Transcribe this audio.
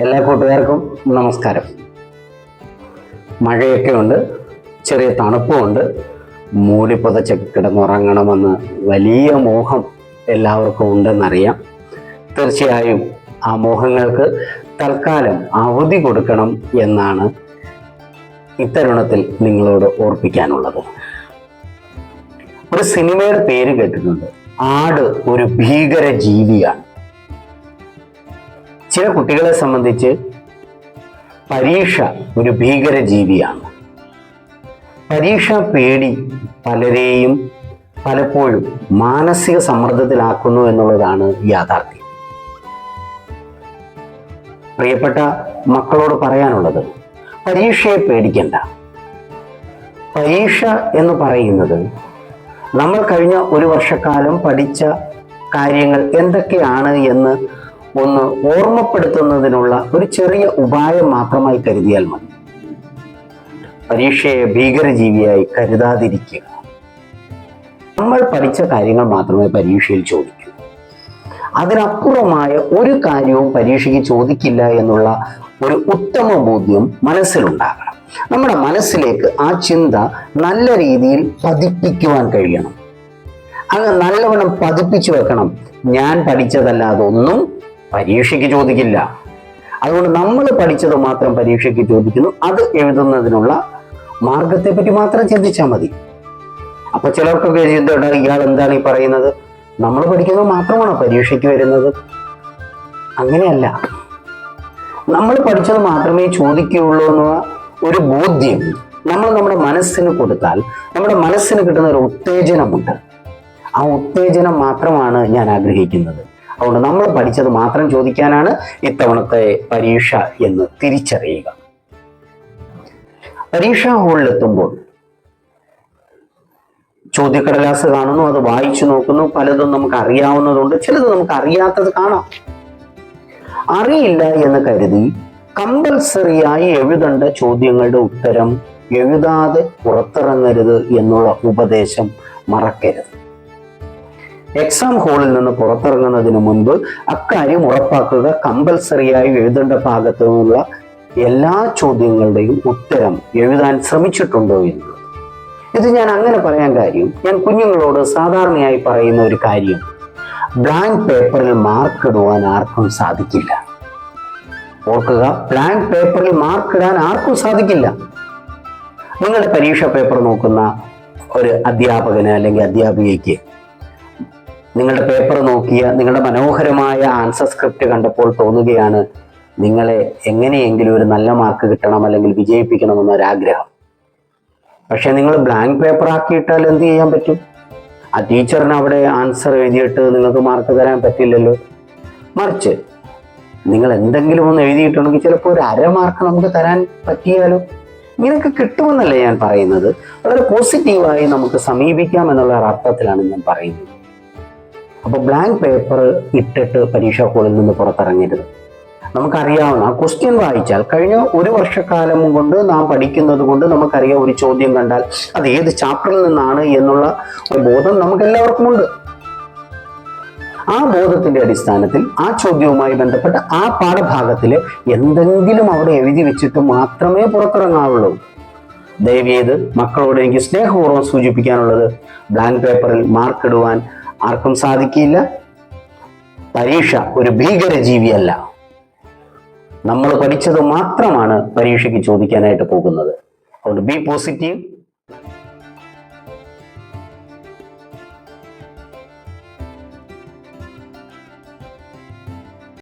എല്ലാ കൂട്ടുകാർക്കും നമസ്കാരം. മഴയൊക്കെ ഉണ്ട് ചെറിയ തണുപ്പുമുണ്ട്. മൂടി പുതച്ചൊക്കെ കിടന്നുറങ്ങണമെന്ന് വലിയ മോഹം എല്ലാവർക്കും ഉണ്ടെന്നറിയാം. തീർച്ചയായും ആ മോഹങ്ങൾക്ക് തൽക്കാലം അവധി കൊടുക്കണം എന്നാണ് ഇത്തരുണത്തിൽ നിങ്ങളോട് ഓർപ്പിക്കാനുള്ളത്. ഒരു സിനിമയുടെ പേര് കേട്ടിട്ടുണ്ട്. ആട് ഒരു ഭീകര ജീവിയാണ് ചില കുട്ടികളെ സംബന്ധിച്ച് പരീക്ഷ ഒരു ഭീകര ജീവിയാണ് പരീക്ഷ പേടി പലരെയും പലപ്പോഴും മാനസിക സമ്മർദ്ദത്തിലാക്കുന്നു എന്നുള്ളതാണ് യാഥാർത്ഥ്യം. പ്രിയപ്പെട്ട മക്കളോട് പറയാനുള്ളത് പരീക്ഷയെ പേടിക്കണ്ട. പരീക്ഷ എന്ന് പറയുന്നത് നമ്മൾ കഴിഞ്ഞ ഒരു വർഷക്കാലം പഠിച്ച കാര്യങ്ങൾ എന്തൊക്കെയാണ് എന്ന് ഒന്ന് ഓർമ്മപ്പെടുത്തുന്നതിനുള്ള ഒരു ചെറിയ ഉപായം മാത്രമായി കരുതിയാൽ മതി. പരീക്ഷയെ ഭീകരജീവിയായി കരുതാതിരിക്കുക. നമ്മൾ പഠിച്ച കാര്യങ്ങൾ മാത്രമേ പരീക്ഷയിൽ ചോദിക്കൂ. അതിനപ്പുറമായ ഒരു കാര്യവും പരീക്ഷയ്ക്ക് ചോദിക്കില്ല എന്നുള്ള ഒരു ഉത്തമ ബോധ്യം മനസ്സിലുണ്ടാകണം. നമ്മുടെ മനസ്സിലേക്ക് ആ ചിന്ത നല്ല രീതിയിൽ പതിപ്പിക്കുവാൻ കഴിയണം. അങ്ങ് നല്ലവണ്ണം പതിപ്പിച്ചു വെക്കണം. ഞാൻ പഠിച്ചതല്ലാതെ ഒന്നും പരീക്ഷയ്ക്ക് ചോദിക്കില്ല. അതുകൊണ്ട് നമ്മൾ പഠിച്ചത് മാത്രം പരീക്ഷയ്ക്ക് ചോദിക്കുന്നു. അത് എഴുതുന്നതിനുള്ള മാർഗത്തെ പറ്റി മാത്രം ചിന്തിച്ചാൽ മതി. അപ്പൊ ചിലർക്കൊക്കെ ചിന്തയുണ്ട് ഇയാൾ എന്താണ് ഈ പറയുന്നത്? നമ്മൾ പഠിക്കുന്നത് മാത്രമാണോ പരീക്ഷയ്ക്ക് വരുന്നത്? അങ്ങനെയല്ല. നമ്മൾ പഠിച്ചത് മാത്രമേ ചോദിക്കുകയുള്ളൂ എന്ന ഒരു ബോധ്യം നമ്മൾ നമ്മുടെ മനസ്സിന് കൊടുത്താൽ നമ്മുടെ മനസ്സിന് കിട്ടുന്ന ഒരു ഉത്തേജനമുണ്ട്. ആ ഉത്തേജനം മാത്രമാണ് ഞാൻ ആഗ്രഹിക്കുന്നത്. അതുകൊണ്ട് നമ്മൾ പഠിച്ചത് മാത്രം ചോദിക്കാനാണ് ഇത്തവണത്തെ പരീക്ഷ എന്ന് തിരിച്ചറിയുക. പരീക്ഷാ ഹാളിലെത്തുമ്പോൾ ചോദ്യക്കടലാസ് കാണുന്നു അത് വായിച്ചു നോക്കുന്നു. പലതും നമുക്ക് അറിയാവുന്നതുണ്ട്. ചിലത് നമുക്ക് അറിയാത്തത് കാണാം. അറിയില്ല എന്ന് കരുതി കമ്പൽസറിയായി എഴുതേണ്ട ചോദ്യങ്ങളുടെ ഉത്തരം എഴുതാതെ പുറത്തിറങ്ങരുത് എന്നുള്ള ഉപദേശം മറക്കരുത്. എക്സാം ഹാളിൽ നിന്ന് പുറത്തിറങ്ങുന്നതിന് മുൻപ് അക്കാര്യം ഉറപ്പാക്കുക കമ്പൽസറിയായി എഴുതേണ്ട ഭാഗത്തു നിന്നുള്ള എല്ലാ ചോദ്യങ്ങളുടെയും ഉത്തരം എഴുതാൻ ശ്രമിച്ചിട്ടുണ്ടോ എന്നുള്ളത്. ഇത് ഞാൻ അങ്ങനെ പറയാൻ കാര്യം ഞാൻ കുഞ്ഞുങ്ങളോട് സാധാരണയായി പറയുന്ന ഒരു കാര്യം ബ്ലാങ്ക് പേപ്പറിൽ മാർക്ക് ഇടുവാൻ ആർക്കും സാധിക്കില്ല. ഓർക്കുക ബ്ലാങ്ക് പേപ്പറിൽ മാർക്ക് ഇടാൻ ആർക്കും സാധിക്കില്ല. നിങ്ങളുടെ പരീക്ഷ പേപ്പർ നോക്കുന്ന ഒരു അധ്യാപകന് അല്ലെങ്കിൽ അധ്യാപികയ്ക്ക് നിങ്ങളുടെ പേപ്പർ നോക്കിയ നിങ്ങളുടെ മനോഹരമായ ആൻസർ സ്ക്രിപ്റ്റ് കണ്ടപ്പോൾ തോന്നുകയാണ് നിങ്ങളെ എങ്ങനെയെങ്കിലും ഒരു നല്ല മാർക്ക് കിട്ടണം അല്ലെങ്കിൽ വിജയിപ്പിക്കണം എന്നൊരാഗ്രഹം പക്ഷെ നിങ്ങൾ ബ്ലാങ്ക് പേപ്പർ ആക്കിയിട്ടാൽ എന്ത് ചെയ്യാൻ പറ്റും? ആ ടീച്ചറിന് അവിടെ ആൻസർ എഴുതിയിട്ട് നിങ്ങൾക്ക് മാർക്ക് തരാൻ പറ്റില്ലല്ലോ. മറിച്ച് നിങ്ങൾ എന്തെങ്കിലും ഒന്ന് എഴുതിയിട്ടുണ്ടെങ്കിൽ ചിലപ്പോൾ ഒരു അര മാർക്ക് നമുക്ക് തരാൻ പറ്റിയാലോ? ഇങ്ങനെയൊക്കെ കിട്ടുമെന്നല്ലേ ഞാൻ പറയുന്നത്. വളരെ പോസിറ്റീവായി നമുക്ക് സമീപിക്കാം എന്നുള്ള അർത്ഥത്തിലാണ് ഞാൻ പറയുന്നത്. അപ്പോൾ ബ്ലാങ്ക് പേപ്പർ ഇട്ടിട്ട് പരീക്ഷാ ഹാളിൽ നിന്ന് പുറത്തിറങ്ങരുത്. നമുക്കറിയാവുന്ന ക്വസ്റ്റ്യൻ വായിച്ചാൽ കഴിഞ്ഞ ഒരു വർഷക്കാലം കൊണ്ട് നാം പഠിക്കുന്നത് കൊണ്ട് നമുക്കറിയാം ഒരു ചോദ്യം കണ്ടാൽ അത് ഏത് ചാപ്റ്ററിൽ നിന്നാണ് എന്നുള്ള ഒരു ബോധം നമുക്ക് എല്ലാവർക്കും ഉണ്ട്. ആ ബോധത്തിന്റെ അടിസ്ഥാനത്തിൽ ആ ചോദ്യവുമായി ബന്ധപ്പെട്ട ആ പാഠഭാഗത്തിൽ എന്തെങ്കിലും അവിടെ എഴുതി വെച്ചിട്ട് മാത്രമേ പുറത്തിറങ്ങാവുള്ളൂ. ദയവേത് മക്കളോട് എനിക്ക് സ്നേഹപൂർവം സൂചിപ്പിക്കാനുള്ളത് ബ്ലാങ്ക് പേപ്പറിൽ മാർക്ക് ഇടുവാൻ ആർക്കും സാധിക്കില്ല. പരീക്ഷ ഒരു ഭീകര ജീവിയല്ല നമ്മൾ പഠിച്ചത് മാത്രമാണ് പരീക്ഷയ്ക്ക് ചോദിക്കാനായിട്ട് പോകുന്നത്. അതുകൊണ്ട് ബി പോസിറ്റീവ്